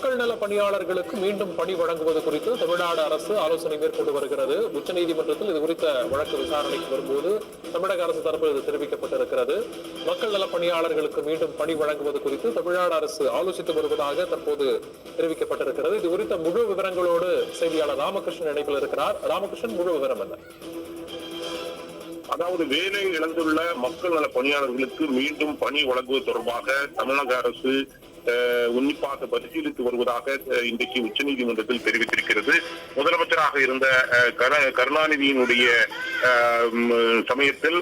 மக்கள் நல பணியாளர்களுக்கு மீண்டும் பணி வழங்குவது குறித்து தமிழ்நாடு அரசு ஆலோசனை மேற்கொண்டு வருகிறது. உச்சநீதிமன்றத்தில் இது குறித்த வழக்கு விசாரணைக்கு வரும்போது தமிழக அரசு தரப்பில் இது தெரிவிக்கப்பட்டிருக்கிறது. மக்கள் நல பணியாளர்களுக்கு மீண்டும் பணி வழங்குவது குறித்து தமிழ்நாடு அரசு ஆலோசித்து வருவதாக தற்போது தெரிவிக்கப்பட்டிருக்கிறது. இது குறித்த முழு விவரங்களோடு செய்தியாளர் ராமகிருஷ்ணன் இணைப்பில் இருக்கிறார். ராமகிருஷ்ணன் முழு விவரம் என்ன? அதாவது வேலை இழந்துள்ள மக்கள் நல பணியாளர்களுக்கு மீண்டும் பணி வழங்குவது தொடர்பாக தமிழக அரசு உன்னிப்பாக பரிசீலித்து வருவதாக இன்றைக்கு உச்சநீதிமன்றத்தில் தெரிவித்திருக்கிறது. முதலமைச்சராக இருந்த கருணாநிதியினுடைய சமயத்தில்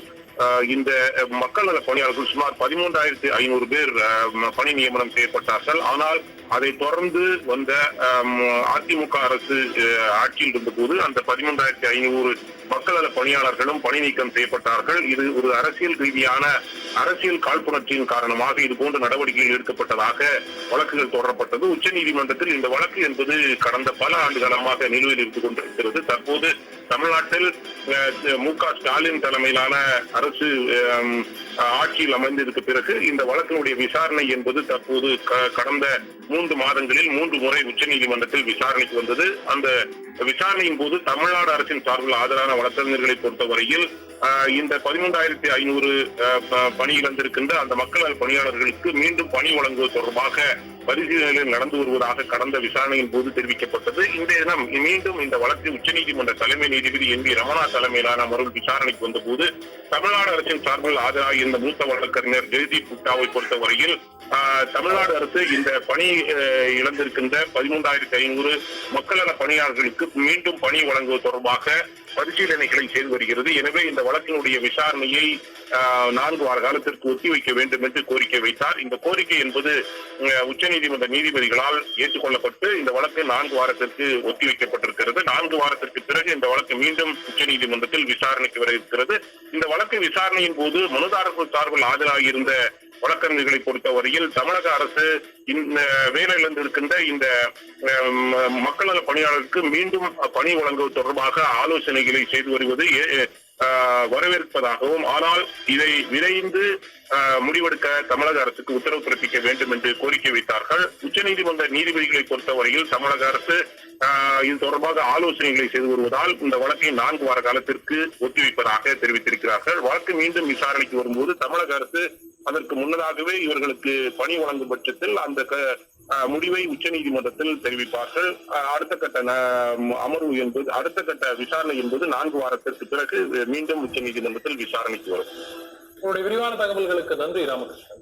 இந்த மக்கள் நல பணியாளர்கள் சுமார் பதிமூன்றாயிரத்தி ஐநூறு பேர் பணி நியமனம் செய்யப்பட்டார்கள். ஆனால் அதை தொடர்ந்து வந்த அதிமுக அரசு ஆட்சியில் இருந்தபோது அந்த பதிமூன்றாயிரத்தி ஐநூறு மக்கள் நல பணியாளர்களும் பணி நீக்கம் செய்யப்பட்டார்கள். இது ஒரு அரசியல் ரீதியான அரசியல் காழ்ப்புணர்ச்சியின் காரணமாக இது போன்ற நடவடிக்கைகள் எடுக்கப்பட்டதாக வழக்குகள் தொடரப்பட்டது. உச்சநீதிமன்றத்தில் இந்த வழக்கு என்பது கடந்த பல ஆண்டு காலமாக நிலுவையில் இருந்து கொண்டிருக்கிறது. தற்போது தமிழ்நாட்டில் அஹ், மு க ஸ்டாலின் தலைமையிலான அரசு ஆட்சியில் அமைந்ததற்கு பிறகு இந்த வழக்கினுடைய விசாரணை என்பது தற்போது க- கடந்த மூன்று மாதங்களில் மூன்று முறை உச்சநீதிமன்றத்தில் விசாரணைக்கு வந்தது. அந்த விசாரணையின் போது தமிழ்நாடு அரசின் சார்பில் ஆஜரான வழக்கறிஞர்களை பொறுத்தவரையில் ஆஹ், இந்த பதிமூன்றாயிரத்தி ஐநூறு பணி இழந்திருக்கின்ற அந்த மக்கள் பணியாளர்களுக்கு மீண்டும் பணி வழங்குவது தொடர்பாக பரிசீலனைகள் நடந்து வருவதாக கடந்த விசாரணையின் போது தெரிவிக்கப்பட்டது. இந்த தினம் மீண்டும் இந்த வழக்கு உச்சநீதிமன்ற தலைமை நீதிபதி என் வி ரமணா தலைமையிலான அமர்வு விசாரணைக்கு வந்தபோது தமிழ்நாடு அரசின் சார்பில் ஆஜராகி இருந்த மூத்த வழக்கறிஞர் ஜெய்தீப் புட்டாவை பொறுத்தவரையில் தமிழ்நாடு அரசு இந்த பணி இழந்திருக்கின்ற பதிமூன்றாயிரத்தி ஐநூறு மக்கள் பணியாளர்களுக்கு மீண்டும் பணி வழங்குவது தொடர்பாக பரிசீலனைகளை செய்து வருகிறது. எனவே இந்த வழக்கினுடைய விசாரணையை நான்கு வார காலத்திற்கு ஒத்திவைக்க வேண்டும் என்று கோரிக்கை வைத்தார். இந்த கோரிக்கை என்பது உச்சநீதிமன்ற நீதிபதிகளால் ஏற்றுக்கொள்ளப்பட்டு இந்த வழக்கு நான்கு வாரத்திற்கு ஒத்திவைக்கப்பட்டிருக்கிறது நான்கு வாரத்திற்கு பிறகு இந்த வழக்கு மீண்டும் உச்சநீதிமன்றத்தில் விசாரணைக்கு வர இருக்கிறது. இந்த வழக்கு விசாரணையின் போது மனுதாரர்கள் சார்பில் ஆஜராகியிருந்த வழக்கறிஞர்களை பொறுத்தவரையில் தமிழக அரசு இந்த வேலை இழந்திருக்கின்ற இந்த மக்கள் நல பணியாளருக்கு மீண்டும் பணி வழங்குவது தொடர்பாக ஆலோசனைகளை செய்து வருவது வரவேற்பதாகவும் ஆனால் இதை விரைந்து முடிவெடுக்க தமிழக அரசுக்கு உத்தரவு பிறப்பிக்க வேண்டும் என்று கோரிக்கை வைத்தார்கள். உச்சநீதிமன்ற நீதிபதிகளை பொறுத்தவரையில் தமிழக அரசு இது தொடர்பாக ஆலோசனைகளை செய்து வருவதால் இந்த வழக்கை நான்கு வார காலத்திற்கு ஒத்திவைப்பதாக தெரிவித்திருக்கிறார்கள். வழக்கு மீண்டும் விசாரணைக்கு வரும்போது தமிழக அரசு அதற்கு முன்னதாகவே இவர்களுக்கு பணி வழங்கும் பட்சத்தில் அந்த க- முடிவை உச்சநீதிமன்றத்தில் தெரிவிப்பார்கள். அடுத்த கட்ட அமர்வு என்பது அடுத்த கட்ட விசாரணை என்பது நான்கு வாரத்திற்கு பிறகு மீண்டும் உச்சநீதிமன்றத்தில் விசாரணைக்கு வரும். உங்களுடைய விரிவான தகவல்களுக்கு நன்றி ராமகிருஷ்ணன்.